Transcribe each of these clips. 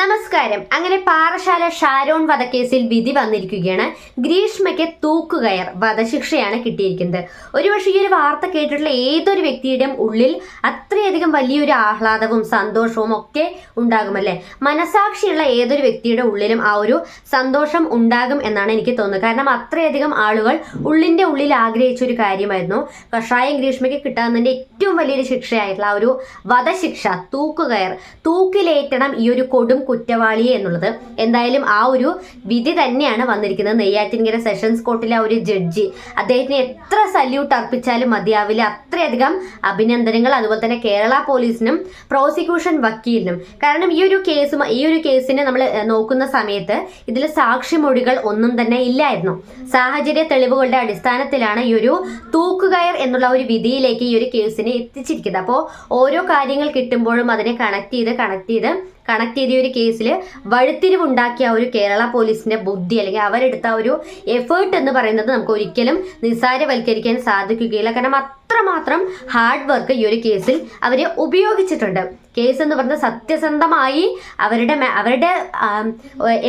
നമസ്കാരം. അങ്ങനെ പാറശാല ഷാരോൺ വധക്കേസിൽ വിധി വന്നിരിക്കുകയാണ്. ഗ്രീഷ്മയ്ക്ക് തൂക്കുകയർ വധശിക്ഷയാണ് കിട്ടിയിരിക്കുന്നത്. ഒരുപക്ഷെ ഈ ഒരു വാർത്ത കേട്ടിട്ടുള്ള ഏതൊരു വ്യക്തിയുടെയും ഉള്ളിൽ അത്രയധികം വലിയൊരു ആഹ്ലാദവും സന്തോഷവും ഒക്കെ ഉണ്ടാകുമല്ലേ? മനസാക്ഷിയുള്ള ഏതൊരു വ്യക്തിയുടെ ഉള്ളിലും ആ ഒരു സന്തോഷം ഉണ്ടാകും എന്നാണ് എനിക്ക് തോന്നുന്നത്. കാരണം അത്രയധികം ആളുകൾ ഉള്ളിന്റെ ഉള്ളിൽ ആഗ്രഹിച്ച ഒരു കാര്യമായിരുന്നു. കഷായം ഗ്രീഷ്മയ്ക്ക് കിട്ടാവുന്നതിന്റെ ഏറ്റവും വലിയൊരു ശിക്ഷയായിട്ടുള്ള ആ ഒരു വധശിക്ഷ തൂക്കുകയർ. തൂക്കിലേറ്റണം ഈ ഒരു കൊടും കുറ്റവാളിയെ എന്നുള്ളത്. എന്തായാലും ആ ഒരു വിധി തന്നെയാണ് വന്നിരിക്കുന്നത്. നെയ്യാറ്റിൻകര സെഷൻസ് കോർട്ടിലെ ആ ഒരു ജഡ്ജി. അദ്ദേഹത്തിന് എത്ര സല്യൂട്ട് അർപ്പിച്ചാലും മതിയാവില്ല. അത്രയധികം അഭിനന്ദനങ്ങൾ. അതുപോലെ തന്നെ കേരള പോലീസിനും പ്രോസിക്യൂഷൻ വക്കീലിനും. കാരണം ഈ ഒരു കേസ് ഈ ഒരു കേസിനെ നമ്മൾ നോക്കുന്ന സമയത്ത് ഇതിൽ സാക്ഷിമൊഴികൾ ഒന്നും തന്നെ ഇല്ലായിരുന്നു. സാഹചര്യ തെളിവുകളുടെ അടിസ്ഥാനത്തിലാണ് ഈ ഒരു തൂക്കുകയർ എന്നുള്ള ഒരു വിധിയിലേക്ക് ഈ ഒരു കേസിനെ എത്തിച്ചിരിക്കുന്നത്. അപ്പോൾ ഓരോ കാര്യങ്ങൾ കിട്ടുമ്പോഴും അതിനെ കണക്ട് ചെയ്ത് കണക്ട് ചെയ്ത് കണക്ട് ചെയ്ത ഒരു കേസിൽ വഴിത്തിരിവുണ്ടാക്കിയ ഒരു കേരള പോലീസിന്റെ ബുദ്ധി അല്ലെങ്കിൽ അവരെടുത്ത ഒരു എഫേർട്ട് എന്ന് പറയുന്നത് നമുക്ക് ഒരിക്കലും നിസ്സാരവൽക്കരിക്കാൻ സാധിക്കുകയില്ല. കാരണം അത്രമാത്രം ഹാർഡ് വർക്ക് ഈ ഒരു കേസിൽ അവർ ഉപയോഗിച്ചിട്ടുണ്ട്. കേസ് എന്ന് പറഞ്ഞാൽ സത്യസന്ധമായി അവരുടെ അവരുടെ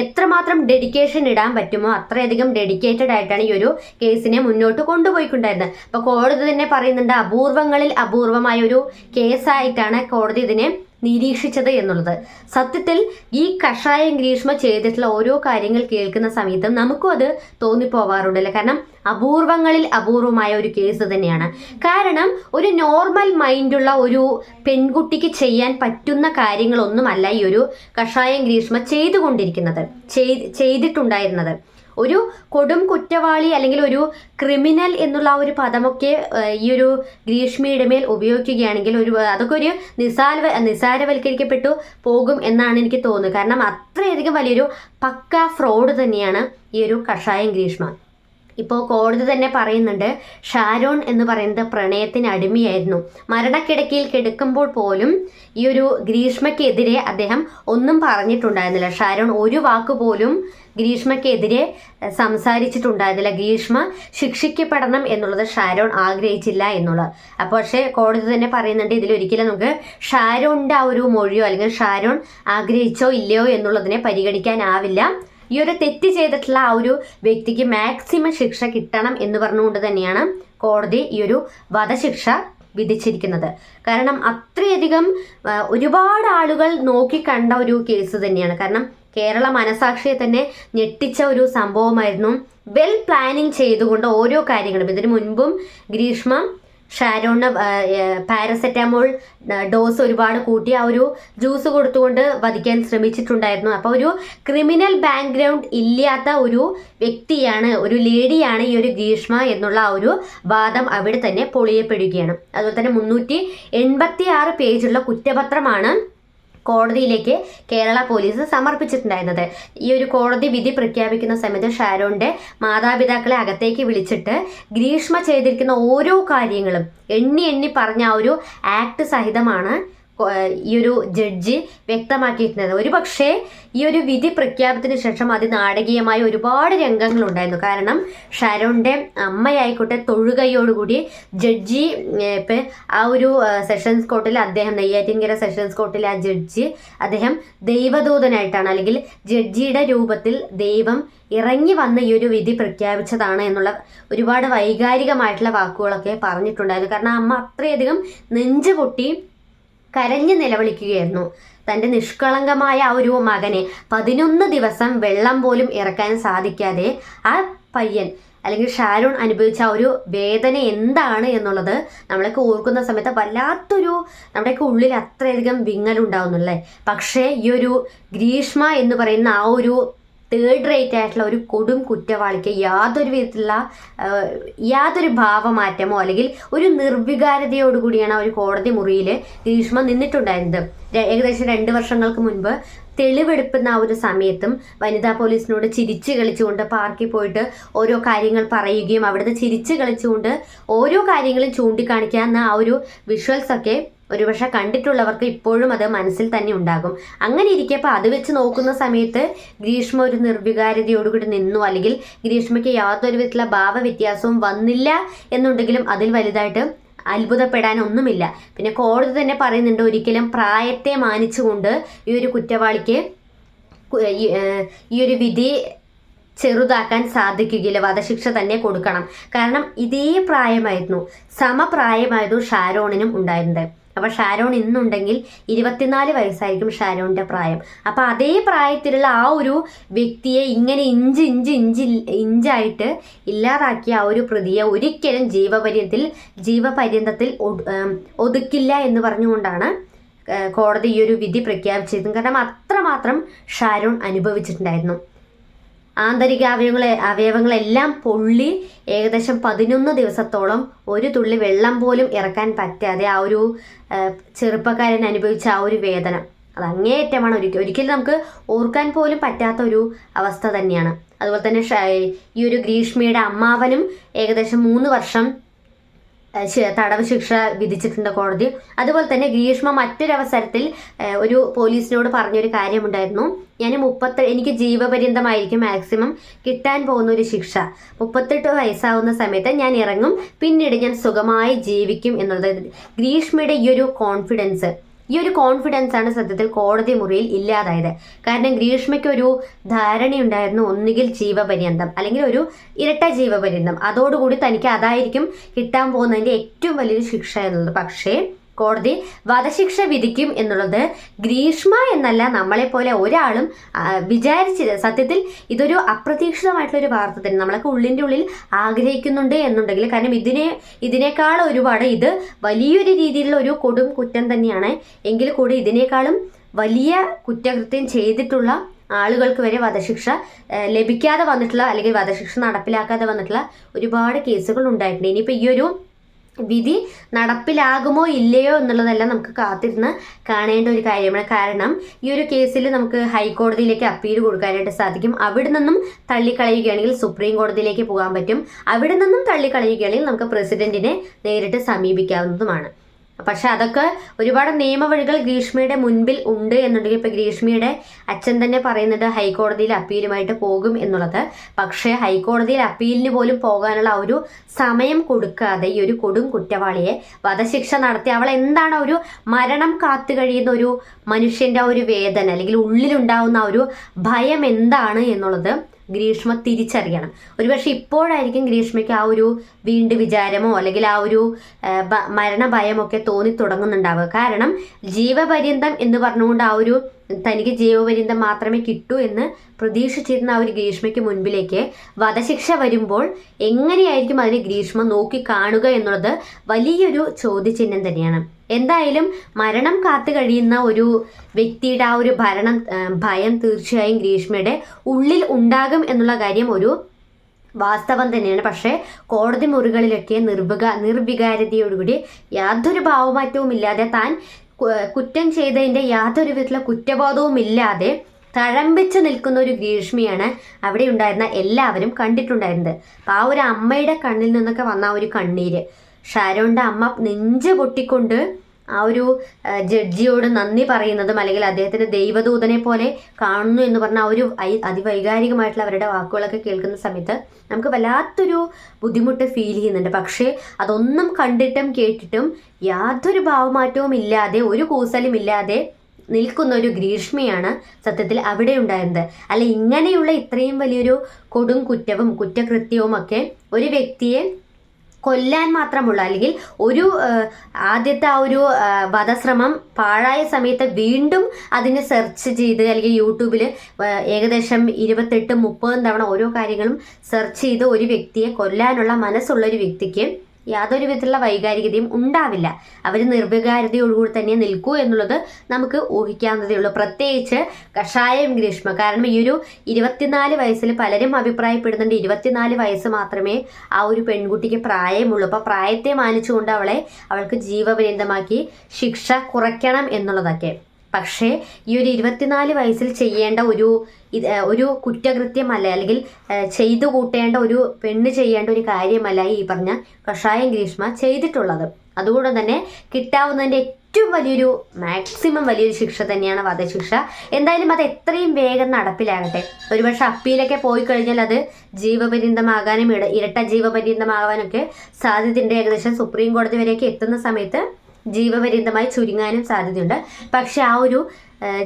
എത്രമാത്രം ഡെഡിക്കേഷൻ ഇടാൻ പറ്റുമോ അത്രയധികം ഡെഡിക്കേറ്റഡ് ആയിട്ടാണ് ഈ ഒരു കേസിനെ മുന്നോട്ട് കൊണ്ടുപോയിക്കൊണ്ടായിരുന്നത് അപ്പോൾ കോടതി തന്നെ പറയുന്നുണ്ട് അപൂർവങ്ങളിൽ അപൂർവമായ ഒരു കേസായിട്ടാണ് കോടതി ഇതിനെ നിരീക്ഷിച്ചത് എന്നുള്ളത്. സത്യത്തിൽ ഈ കഷായം ഗ്രീഷ്മ ചെയ്തിട്ടുള്ള ഓരോ കാര്യങ്ങൾ കേൾക്കുന്ന സമയത്തും നമുക്കും അത് തോന്നിപ്പോവാറുണ്ടല്ലോ കാരണം അപൂർവങ്ങളിൽ അപൂർവമായ ഒരു കേസ് തന്നെയാണ്. കാരണം ഒരു നോർമൽ മൈൻഡുള്ള ഒരു പെൺകുട്ടിക്ക് ചെയ്യാൻ പറ്റുന്ന കാര്യങ്ങളൊന്നുമല്ല ഈ ഒരു കഷായം ഗ്രീഷ്മ ചെയ്തുകൊണ്ടിരിക്കുന്നത്. ചെയ്- ചെയ്തിട്ടുണ്ടായിരുന്നത്. ഒരു കൊടും കുറ്റവാളി അല്ലെങ്കിൽ ഒരു ക്രിമിനൽ എന്നുള്ള ആ ഒരു പദമൊക്കെ ഈ ഒരു ഗ്രീഷ്മയുടെ മേൽ ഉപയോഗിക്കുകയാണെങ്കിൽ ഒരു അതൊക്കെ ഒരു നിസാര നിസാരവൽക്കരിക്കപ്പെട്ടു പോകും എന്നാണ് എനിക്ക് തോന്നുന്നത്. കാരണം അത്രയധികം വലിയൊരു പക്ക ഫ്രോഡ് തന്നെയാണ് ഈ ഒരു കഷായം ഗ്രീഷ്മ. ഇപ്പോൾ കോടതി തന്നെ പറയുന്നുണ്ട് ഷാരോൺ എന്ന് പറയുന്നത് പ്രണയത്തിന് അടിമയായിരുന്നു. മരണക്കിടക്കയിൽ കിടക്കുമ്പോൾ പോലും ഈ ഒരു ഗ്രീഷ്മയ്ക്കെതിരെ അദ്ദേഹം ഒന്നും പറഞ്ഞിട്ടുണ്ടായിരുന്നില്ല. ഷാരോൺ ഒരു വാക്ക് പോലും ഗ്രീഷ്മയ്ക്കെതിരെ സംസാരിച്ചിട്ടുണ്ടായിരുന്നില്ല. ഗ്രീഷ്മ ശിക്ഷിക്കപ്പെടണം എന്നുള്ളത് ഷാരോൺ ആഗ്രഹിച്ചില്ല എന്നുള്ളത്. അപ്പോൾ പക്ഷേ കോടതി തന്നെ പറയുന്നുണ്ട് ഇതിലൊരിക്കലും നമുക്ക് ഷാരോണിന്റെ ആ ഒരു മൊഴിയോ അല്ലെങ്കിൽ ഷാരോൺ ആഗ്രഹിച്ചോ ഇല്ലയോ എന്നുള്ളതിനെ പരിഗണിക്കാനാവില്ല. ഈ ഒരു തെറ്റ് ചെയ്തിട്ടുള്ള ആ ഒരു വ്യക്തിക്ക് മാക്സിമം ശിക്ഷ കിട്ടണം എന്ന് പറഞ്ഞുകൊണ്ട് തന്നെയാണ് കോടതി ഈ ഒരു വധശിക്ഷ വിധിച്ചിരിക്കുന്നത്. കാരണം അത്രയധികം ഒരുപാട് ആളുകൾ നോക്കിക്കണ്ട ഒരു കേസ് തന്നെയാണ്. കാരണം കേരള മനസാക്ഷിയെ തന്നെ ഞെട്ടിച്ച ഒരു സംഭവമായിരുന്നു. വെൽ പ്ലാനിങ് ചെയ്തുകൊണ്ട് ഓരോ കാര്യങ്ങളും. ഇതിനു മുൻപും ഗ്രീഷ്മ ഷാരോണ് പാരസെറ്റാമോൾ ഡോസ് ഒരുപാട് കൂട്ടി ആ ഒരു ജ്യൂസ് കൊടുത്തുകൊണ്ട് വധിക്കാൻ ശ്രമിച്ചിട്ടുണ്ടായിരുന്നു. അപ്പോൾ ഒരു ക്രിമിനൽ ബാക്ക്ഗ്രൗണ്ട് ഇല്ലാത്ത ഒരു വ്യക്തിയാണ് ഒരു ലേഡിയാണ് ഈ ഒരു ഗ്രീഷ്മ എന്നുള്ള ആ ഒരു വാദം അവിടെ തന്നെ പൊളിയപ്പെടുകയാണ്. അതുപോലെ തന്നെ മുന്നൂറ്റി എൺപത്തി ആറ് പേജുള്ള കുറ്റപത്രമാണ് കോടതിയിലേക്ക് കേരള പോലീസ് സമർപ്പിച്ചിട്ടുണ്ടായിരുന്നത്. ഈ ഒരു കോടതി വിധി പ്രഖ്യാപിക്കുന്ന സമയത്ത് ഷാരോന്റെ മാതാപിതാക്കളെ അകത്തേക്ക് വിളിച്ചിട്ട് ഗ്രീഷ്മ ചെയ്തിരിക്കുന്ന ഓരോ കാര്യങ്ങളും എണ്ണി എണ്ണി പറഞ്ഞ ആ ഒരു ആക്ട് സഹിതമാണ് ഈ ഒരു ജഡ്ജി വ്യക്തമാക്കിയിട്ടുണ്ടായിരുന്നു ഒരു പക്ഷേ ഈ ഒരു വിധി പ്രഖ്യാപനത്തിന് ശേഷം അതിനാടകീയമായ ഒരുപാട് രംഗങ്ങളുണ്ടായിരുന്നു കാരണം ഷാരോന്റെ അമ്മയായിക്കോട്ടെ തൊഴുകയോടുകൂടി ജഡ്ജി ഇപ്പൊ ആ ഒരു സെഷൻസ് കോർട്ടിൽ അദ്ദേഹം നെയ്യാറ്റിൻകര സെഷൻസ് കോർട്ടിൽ ആ ജഡ്ജി അദ്ദേഹം ദൈവദൂതനായിട്ടാണ്. അല്ലെങ്കിൽ ജഡ്ജിയുടെ രൂപത്തിൽ ദൈവം ഇറങ്ങി വന്ന് ഈ ഒരു വിധി പ്രഖ്യാപിച്ചതാണ് എന്നുള്ള ഒരുപാട് വൈകാരികമായിട്ടുള്ള വാക്കുകളൊക്കെ പറഞ്ഞിട്ടുണ്ടായിരുന്നു. കാരണം അമ്മ അത്രയധികം നെഞ്ചു പൊട്ടി കരഞ്ഞു നിലവിളിക്കുകയായിരുന്നു. തന്റെ നിഷ്കളങ്കമായ ആ ഒരു മകനെ പതിനൊന്ന് ദിവസം വെള്ളം പോലും ഇറക്കാൻ സാധിക്കാതെ ആ പയ്യൻ അല്ലെങ്കിൽ ഷാരൂൺ അനുഭവിച്ച ആ ഒരു വേദന എന്താണ് എന്നുള്ളത് നമ്മളൊക്കെ ഓർക്കുന്ന സമയത്ത് വല്ലാത്തൊരു നമ്മുടെയൊക്കെ ഉള്ളിൽ അത്രയധികം വിങ്ങലുണ്ടാവുന്നുള്ളേ പക്ഷേ ഈ ഒരു ഗ്രീഷ്മ എന്ന് പറയുന്ന ആ ഒരു തേർഡ് റേറ്റ് ആയിട്ടുള്ള ഒരു കൊടും കുറ്റവാളിക്ക് യാതൊരു വിധത്തിലുള്ള യാതൊരു ഭാവമാറ്റമോ അല്ലെങ്കിൽ ഒരു നിർവികാരതയോടുകൂടിയാണ് ആ ഒരു കോടതി മുറിയിൽ ഗ്രീഷ്മ നിന്നിട്ടുണ്ടായിരുന്നത്. ഏകദേശം രണ്ട് വർഷങ്ങൾക്ക് മുൻപ് തെളിവെടുപ്പുന്ന ആ ഒരു സമയത്തും വനിതാ പോലീസിനോട് ചിരിച്ച് കളിച്ചുകൊണ്ട് പാർക്കിൽ പോയിട്ട് ഓരോ കാര്യങ്ങൾ പറയുകയും അവിടുത്തെ ചിരിച്ച് കളിച്ചുകൊണ്ട് ഓരോ കാര്യങ്ങളും ചൂണ്ടിക്കാണിക്കാവുന്ന ആ ഒരു വിഷ്വൽസ് ഒക്കെ ഒരുപക്ഷെ കണ്ടിട്ടുള്ളവർക്ക് ഇപ്പോഴും അത് മനസ്സിൽ തന്നെ ഉണ്ടാകും. അങ്ങനെ ഇരിക്കപ്പോൾ അത് വെച്ച് നോക്കുന്ന സമയത്ത് ഗ്രീഷ്മ ഒരു നിർവികാരതയോടുകൂടി നിന്നു. അല്ലെങ്കിൽ ഗ്രീഷ്മയ്ക്ക് യാതൊരു വിധത്തിലുള്ള ഭാവവ്യത്യാസവും വന്നില്ല എന്നുണ്ടെങ്കിലും അതിൽ വലുതായിട്ട് അത്ഭുതപ്പെടാനൊന്നുമില്ല പിന്നെ കോടതി തന്നെ പറയുന്നുണ്ട് ഒരിക്കലും പ്രായത്തെ മാനിച്ചുകൊണ്ട് ഈ ഒരു കുറ്റവാളിക്ക് ഈ, ഒരു വിധി ചെറുതാക്കാൻ സാധിക്കുകയില്ല. വധശിക്ഷ തന്നെ കൊടുക്കണം. കാരണം ഇതേ പ്രായമായിരുന്നു. സമപ്രായമായിരുന്നു ഷാരോണിനും ഉണ്ടായിരുന്നത്. അപ്പൊ ഷാരോൺ ഇന്നുണ്ടെങ്കിൽ ഇരുപത്തിനാല് വയസ്സായിരിക്കും ഷാരോണിന്റെ പ്രായം. അപ്പൊ അതേ പ്രായത്തിലുള്ള ആ ഒരു വ്യക്തിയെ ഇങ്ങനെ ഇഞ്ച് ഇഞ്ച് ഇഞ്ച് ഇഞ്ചായിട്ട് ഇല്ലാതാക്കിയ ആ ഒരു പ്രതിയെ ഒരിക്കലും ജീവപര്യത്തിൽ ജീവപര്യന്തത്തിൽ ഒതുക്കില്ല എന്ന് പറഞ്ഞുകൊണ്ടാണ് കോടതി ഈ ഒരു വിധി പ്രഖ്യാപിച്ചിരുന്നത് കാരണം അത്രമാത്രം ഷാരോൺ അനുഭവിച്ചിട്ടുണ്ടായിരുന്നു. ആന്തരിക അവയവങ്ങളെ അവയവങ്ങളെല്ലാം പൊള്ളി ഏകദേശം പതിനൊന്ന് ദിവസത്തോളം ഒരു തുള്ളി വെള്ളം പോലും ഇറക്കാൻ പറ്റാതെ ആ ഒരു ചെറുപ്പക്കാരൻ അനുഭവിച്ച ആ ഒരു വേദന. അത് അങ്ങേയറ്റമാണ് ഒരിക്കൽ ഒരിക്കലും നമുക്ക് ഓർക്കാൻ പോലും പറ്റാത്ത ഒരു അവസ്ഥ തന്നെയാണ്. അതുപോലെ തന്നെ ഈ ഒരു ഗ്രീഷ്മയുടെ അമ്മാവനും ഏകദേശം മൂന്ന് വർഷം തടവ് ശിക്ഷ വിധിച്ചിട്ടുണ്ട് കോടതി. അതുപോലെ തന്നെ ഗ്രീഷ്മ മറ്റൊരവസരത്തിൽ ഒരു പോലീസിനോട് പറഞ്ഞൊരു കാര്യമുണ്ടായിരുന്നു. ഞാൻ മുപ്പത്തി എനിക്ക് ജീവപര്യന്തമായിരിക്കും മാക്സിമം കിട്ടാൻ പോകുന്ന ഒരു ശിക്ഷ. മുപ്പത്തെട്ട് വയസ്സാവുന്ന സമയത്ത് ഞാൻ ഇറങ്ങും. പിന്നീട് ഞാൻ സുഖമായി ജീവിക്കും എന്നുള്ളത്. ഗ്രീഷ്മയുടെ ഈ ഒരു കോൺഫിഡൻസ് ഈ ഒരു കോൺഫിഡൻസ് ആണ് സത്യത്തിൽ കോടതി മുറിയിൽ ഇല്ലാതായത്. കാരണം ഗ്രീഷ്മയ്ക്ക് ഒരു ധാരണയുണ്ടായിരുന്നു ഒന്നുകിൽ ജീവപര്യന്തം അല്ലെങ്കിൽ ഒരു ഇരട്ട ജീവപര്യന്തം. അതോടുകൂടി തനിക്ക് അതായിരിക്കും കിട്ടാൻ പോകുന്നതിന്റെ ഏറ്റവും വലിയൊരു ശിക്ഷ എന്നുള്ളത്. പക്ഷേ കോടതി വധശിക്ഷ വിധിക്കും എന്നുള്ളത് ഗ്രീഷ്മ എന്നല്ല നമ്മളെപ്പോലെ ഒരാളും വിചാരിച്ചില്ല സത്യത്തിൽ ഇതൊരു അപ്രതീക്ഷിതമായിട്ടുള്ള ഒരു വാർത്ത തന്നെ. നമ്മളൊക്കെ ഉള്ളിന്റെ ഉള്ളിൽ ആഗ്രഹിക്കുന്നുണ്ട് എന്നുണ്ടെങ്കിൽ കാരണം ഇതിനെ ഇതിനേക്കാൾ ഒരുപാട് ഇത് വലിയൊരു രീതിയിലുള്ള ഒരു കൊടും കുറ്റം തന്നെയാണ്. എങ്കിൽ കൂടി ഇതിനേക്കാളും വലിയ കുറ്റകൃത്യം ചെയ്തിട്ടുള്ള ആളുകൾക്ക് വരെ വധശിക്ഷ ലഭിക്കാതെ വന്നിട്ടുള്ള അല്ലെങ്കിൽ വധശിക്ഷ നടപ്പിലാക്കാതെ വന്നിട്ടുള്ള ഒരുപാട് കേസുകൾ ഉണ്ടായിട്ടുണ്ട്. ഇനിയിപ്പോൾ ഈ ഒരു വിധി നടപ്പിലാകുമോ ഇല്ലയോ എന്നുള്ളതെല്ലാം നമുക്ക് കാത്തിരുന്ന് കാണേണ്ട ഒരു കാര്യമാണ്. കാരണം ഈ ഒരു കേസിൽ നമുക്ക് ഹൈക്കോടതിയിലേക്ക് അപ്പീൽ കൊടുക്കാനായിട്ട് സാധിക്കും. അവിടെ നിന്നും തള്ളിക്കളയുകയാണെങ്കിൽ സുപ്രീം കോടതിയിലേക്ക് പോകാൻ പറ്റും. അവിടെ നിന്നും തള്ളിക്കളയുകയാണെങ്കിൽ നമുക്ക് പ്രസിഡന്റിനെ നേരിട്ട് സമീപിക്കാവുന്നതുമാണ്. പക്ഷെ അതൊക്കെ ഒരുപാട് നിയമവഴികൾ ഗ്രീഷ്മയുടെ മുൻപിൽ ഉണ്ട് എന്നുണ്ടെങ്കിൽ ഇപ്പൊ ഗ്രീഷ്മയുടെ അച്ഛൻ തന്നെ പറയുന്നുണ്ട് ഹൈക്കോടതിയിൽ അപ്പീലുമായിട്ട് പോകും എന്നുള്ളത്. പക്ഷേ ഹൈക്കോടതിയിൽ അപ്പീലിന് പോലും പോകാനുള്ള ഒരു സമയം കൊടുക്കാതെ ഈ ഒരു കൊടും കുറ്റവാളിയെ വധശിക്ഷ നടത്തി അവൾ എന്താണ് ഒരു മരണം കാത്തു കഴിയുന്ന ഒരു മനുഷ്യന്റെ ഒരു വേദന അല്ലെങ്കിൽ ഉള്ളിലുണ്ടാവുന്ന ഒരു ഭയം എന്താണ് എന്നുള്ളത് ഗ്രീഷ്മ തിരിച്ചറിയണം. ഒരുപക്ഷെ ഇപ്പോഴായിരിക്കും ഗ്രീഷ്മയ്ക്ക് ആ ഒരു വീണ്ടും വിചാരമോ അല്ലെങ്കിൽ ആ ഒരു മരണഭയമൊക്കെ തോന്നി തുടങ്ങുന്നുണ്ടാവുക. കാരണം ജീവപര്യന്തം എന്ന് പറഞ്ഞുകൊണ്ട് ആ ഒരു തനിക്ക് ജീവപര്യന്തം മാത്രമേ കിട്ടൂ എന്ന് പ്രതീക്ഷിച്ചിരുന്ന ആ ഒരു ഗ്രീഷ്മയ്ക്ക് മുൻപിലേക്ക് വധശിക്ഷ വരുമ്പോൾ എങ്ങനെയായിരിക്കും അതിനെ ഗ്രീഷ്മ നോക്കി കാണുക എന്നുള്ളത് വലിയൊരു ചോദ്യചിഹ്നം തന്നെയാണ്. എന്തായാലും മരണം കാത്തു കഴിയുന്ന ഒരു വ്യക്തിയുടെ ആ ഒരു ഭരണം ഭയം തീർച്ചയായും ഗ്രീഷ്മയുടെ ഉള്ളിൽ ഉണ്ടാകും എന്നുള്ള കാര്യം ഒരു വാസ്തവം തന്നെയാണ്. പക്ഷേ കോടതി മുറികളിലൊക്കെ നിർവിക നിർവികാരതയോടുകൂടി യാതൊരു ഭാവമാറ്റവും ഇല്ലാതെ താൻ കുറ്റം ചെയ്തതിന്റെ യാതൊരു വിധത്തിലുള്ള കുറ്റബോധവും ഇല്ലാതെ തഴമ്പിച്ച് നിൽക്കുന്ന ഒരു ഗ്രീഷ്മിയാണ് അവിടെ ഉണ്ടായിരുന്ന എല്ലാവരും കണ്ടിട്ടുണ്ടായിരുന്നത്. അപ്പം ആ ഒരു അമ്മയുടെ കണ്ണിൽ നിന്നൊക്കെ വന്ന ആ ഒരു കണ്ണീര്. ഷാരോണിന്റെ അമ്മ നെഞ്ച് പൊട്ടിക്കൊണ്ട് ആ ഒരു ജഡ്ജിയോട് നന്ദി പറയുന്നതും അല്ലെങ്കിൽ അദ്ദേഹത്തിന് ദൈവദൂതനെ പോലെ കാണുന്നു എന്ന് പറഞ്ഞ ആ ഒരു അതിവൈകാരികമായിട്ടുള്ള അവരുടെ വാക്കുകളൊക്കെ കേൾക്കുന്ന സമയത്ത് നമുക്ക് വല്ലാത്തൊരു ബുദ്ധിമുട്ട് ഫീൽ ചെയ്യുന്നുണ്ട്. പക്ഷേ അതൊന്നും കണ്ടിട്ടും കേട്ടിട്ടും യാതൊരു ഭാവമാറ്റവും ഇല്ലാതെ ഒരു കൂസലും ഇല്ലാതെ നിൽക്കുന്ന ഒരു ഗ്രീഷ്മയാണ് സത്യത്തിൽ അവിടെ ഉണ്ടായിരുന്നത്. അല്ല ഇങ്ങനെയുള്ള ഇത്രയും വലിയൊരു കൊടും കുറ്റവും കുറ്റകൃത്യവും ഒക്കെ ഒരു വ്യക്തിയെ കൊല്ലാൻ മാത്രമുള്ള അല്ലെങ്കിൽ ഒരു ആദ്യത്തെ ആ ഒരു വധശ്രമം പാഴായ സമയത്ത് വീണ്ടും അതിന് സെർച്ച് ചെയ്ത് അല്ലെങ്കിൽ യൂട്യൂബിൽ ഏകദേശം ഇരുപത്തെട്ട് മുപ്പതും തവണ ഓരോ കാര്യങ്ങളും സെർച്ച് ചെയ്ത് ഒരു വ്യക്തിയെ കൊല്ലാനുള്ള മനസ്സുള്ള ഒരു വ്യക്തിക്ക് യാതൊരു വിധത്തിലുള്ള വൈകാരികതയും ഉണ്ടാവില്ല. അവർ നിർവികാരതയോടുകൂടി തന്നെ നിൽക്കൂ എന്നുള്ളത് നമുക്ക് ഊഹിക്കാവുന്നതേ ഉള്ളൂ. പ്രത്യേകിച്ച് കഷായം ഗ്രീഷ്മ. കാരണം ഈ ഒരു ഇരുപത്തിനാല് വയസ്സിൽ പലരും അഭിപ്രായപ്പെടുന്നുണ്ട് ഇരുപത്തിനാല് വയസ്സ് മാത്രമേ ആ ഒരു പെൺകുട്ടിക്ക് പ്രായമുള്ളൂ. അപ്പോൾ പ്രായത്തെ മാനിച്ചുകൊണ്ട് അവളെ അവൾക്ക് ജീവപര്യന്തമാക്കി ശിക്ഷ കുറയ്ക്കണം എന്നുള്ളതൊക്കെ. പക്ഷേ ഈ ഒരു ഇരുപത്തിനാല് വയസ്സിൽ ചെയ്യേണ്ട ഒരു ഇത് ഒരു കുറ്റകൃത്യമല്ല. അല്ലെങ്കിൽ ചെയ്തു കൂട്ടേണ്ട ഒരു പെണ്ണ് ചെയ്യേണ്ട ഒരു കാര്യമല്ല ഈ പറഞ്ഞ കഷായം ഗ്രീഷ്മ ചെയ്തിട്ടുള്ളത്. അതുകൊണ്ട് തന്നെ കിട്ടാവുന്നതിന്റെ ഏറ്റവും വലിയൊരു മാക്സിമം വലിയൊരു ശിക്ഷ തന്നെയാണ് വധശിക്ഷ. എന്തായാലും അത് എത്രയും വേഗം നടപ്പിലാകട്ടെ. ഒരുപക്ഷെ അപ്പീലൊക്കെ പോയി കഴിഞ്ഞാൽ അത് ജീവപര്യന്തമാകാനും ഇട ഇരട്ട ജീവപര്യന്തമാകാനൊക്കെ സാധ്യതയുണ്ട്. ഏകദേശം സുപ്രീം കോടതി വരെയൊക്കെ എത്തുന്ന സമയത്ത് ജീവപര്യന്തമായി ചുരുങ്ങാനും സാധ്യതയുണ്ട്. പക്ഷെ ആ ഒരു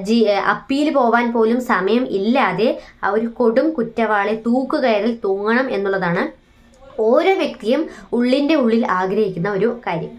ജി അപ്പീൽ പോവാൻ പോലും സമയം ഇല്ലാതെ ആ ഒരു കൊടും കുറ്റവാളി തൂക്കുകയറിൽ തൂങ്ങണം എന്നുള്ളതാണ് ഓരോ വ്യക്തിയും ഉള്ളിന്റെ ഉള്ളിൽ ആഗ്രഹിക്കുന്ന ഒരു കാര്യം.